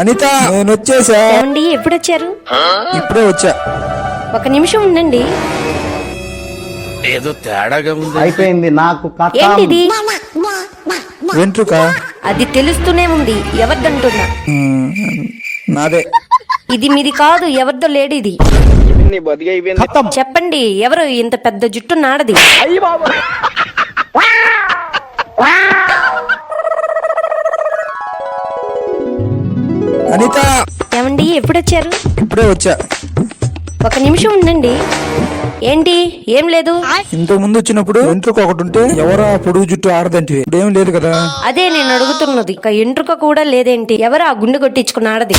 అనిత నేను వచ్చేసా ఏమండి ఎప్పుడు వచ్చారు ఇప్పుడే వచ్చా. ఒక నిమిషం ఉండండి. ఏదో తేడాగా ఉంది. అయిపోయింది నాకు కథ. ఏంటిది? వెంట్రుక అది తెలుస్తూనే ఉంది ఎవరిదంటున్నా? నాదే. ఇది మీది కాదు ఎవరిదో లేడిది. చెప్పండి ఎవరు ఇంత పెద్ద జుట్టు నాడది? అనిత. ఏమండి ఎప్పుడు వచ్చారు ఇప్పుడే వచ్చా. ఒక నిమిషం ఉండండి. ఏంటి ఏం లేదు? ఇంతకు ముందు వచ్చినప్పుడు వెంట్రుక ఒకటి ఉంటే ఎవరా పొడుగు జుట్టు ఆడదంటివి ఇప్పుడు ఏం లేదు కదా. అదే నేను అడుగుతున్నది. ఒక ఎంట్రుక కూడా లేదేంటి? ఎవరు ఆ గుండె కొట్టించుకున్న ఆడది.